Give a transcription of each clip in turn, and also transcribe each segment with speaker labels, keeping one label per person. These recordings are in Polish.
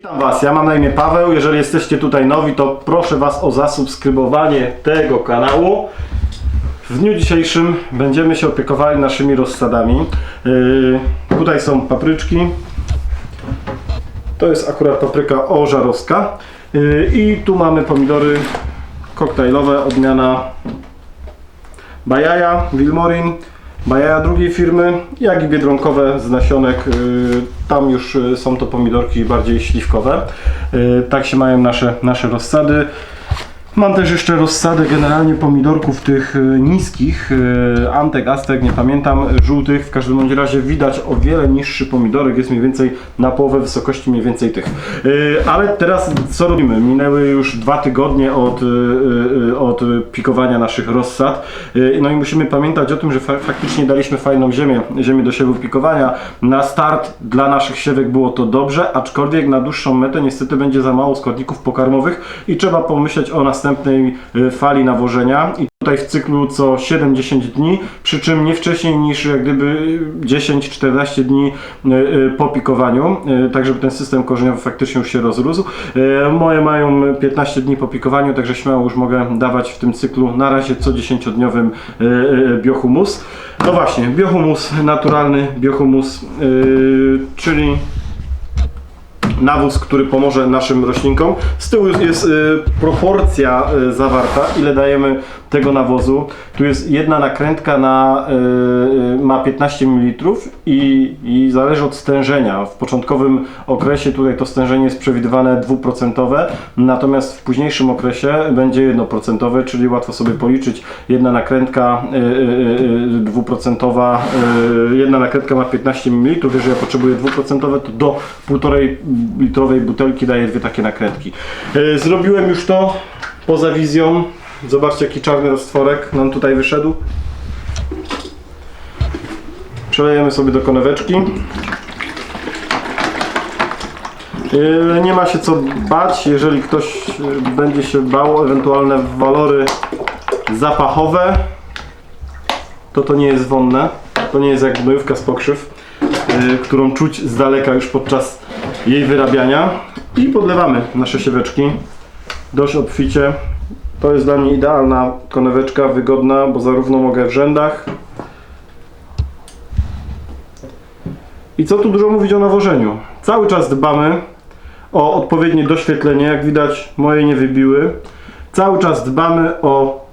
Speaker 1: Witam Was, ja mam na imię Paweł. Jeżeli jesteście tutaj nowi, to proszę Was o zasubskrybowanie tego kanału. W dniu dzisiejszym będziemy się opiekowali naszymi rozsadami. Yy, tutaj są papryczki. To jest akurat papryka ożarowska. Yy, I tu mamy pomidory koktajlowe, odmiana Bajaja, Wilmorin, Bajaja drugiej firmy, jak i biedronkowe z nasionek. y, Tam już y, są to pomidorki bardziej śliwkowe. Y, Tak się mają nasze, nasze rozsady. Mam też jeszcze rozsadę generalnie pomidorków tych y, niskich, y, Antek, Aztek, nie pamiętam, żółtych. W każdym razie widać o wiele niższy pomidorek, jest mniej więcej na połowę wysokości mniej więcej tych. Y, Ale teraz co robimy? Minęły już dwa tygodnie od, od pikowania naszych rozsad. No i musimy pamiętać o tym, że fa- faktycznie daliśmy fajną ziemię, ziemię do siewu pikowania. Na start dla naszych siewek było to dobrze, aczkolwiek na dłuższą metę niestety będzie za mało składników pokarmowych i trzeba pomyśleć o następnej y, fali nawożenia. I tutaj w cyklu co 7-10 dni, przy czym nie wcześniej niż jak gdyby 10-14 dni y, y, po pikowaniu, tak żeby ten system korzeniowy faktycznie już się rozrósł. Moje mają 15 dni po pikowaniu, także śmiało już mogę dawać w tym cyklu na razie co 10-dniowym y, y, biohumus. No właśnie, biohumus, naturalny biohumus, czyli nawóz, który pomoże naszym roślinkom. Z tyłu jest, y, proporcja y, zawarta, ile dajemy tego nawozu. Tu jest jedna nakrętka na, y, y, ma 15 ml i, i zależy od stężenia. W początkowym okresie tutaj to stężenie jest przewidywane dwuprocentowe, natomiast w późniejszym okresie będzie jednoprocentowe, czyli łatwo sobie policzyć. Jedna nakrętka y, dwuprocentowa, y, jedna nakrętka ma 15 ml, jeżeli ja potrzebuję dwuprocentowe, to do 1,5 litrowej butelki daję dwie takie nakrętki. Zrobiłem już to poza wizją. Zobaczcie jaki czarny roztworek nam tutaj wyszedł. Przelejemy sobie do koneweczki. Yy, Nie ma się co bać, jeżeli ktoś yy, będzie się bał ewentualne walory zapachowe, to to nie jest wonne. To nie jest jak gnojówka z pokrzyw, yy, którą czuć z daleka już podczas jej wyrabiania. I podlewamy nasze sieweczki dość obficie. To jest dla mnie idealna koneweczka, wygodna, bo zarówno mogę w rzędach. I co tu dużo mówić o nawożeniu? Cały czas dbamy o odpowiednie doświetlenie, jak widać moje nie wybiły. Cały czas dbamy o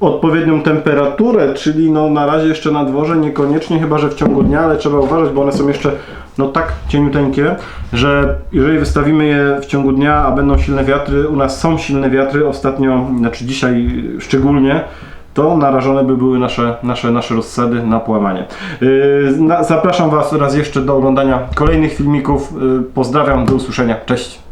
Speaker 1: odpowiednią temperaturę, czyli no na razie jeszcze na dworze niekoniecznie, chyba że w ciągu dnia, ale trzeba uważać, bo one są jeszcze no tak cieniuteńkie, że jeżeli wystawimy je w ciągu dnia, a będą silne wiatry, u nas są silne wiatry, ostatnio, znaczy dzisiaj szczególnie, to narażone by były nasze, nasze, nasze rozsady na połamanie. Na, zapraszam Was raz jeszcze do oglądania kolejnych filmików. Yy, pozdrawiam, do usłyszenia. Cześć!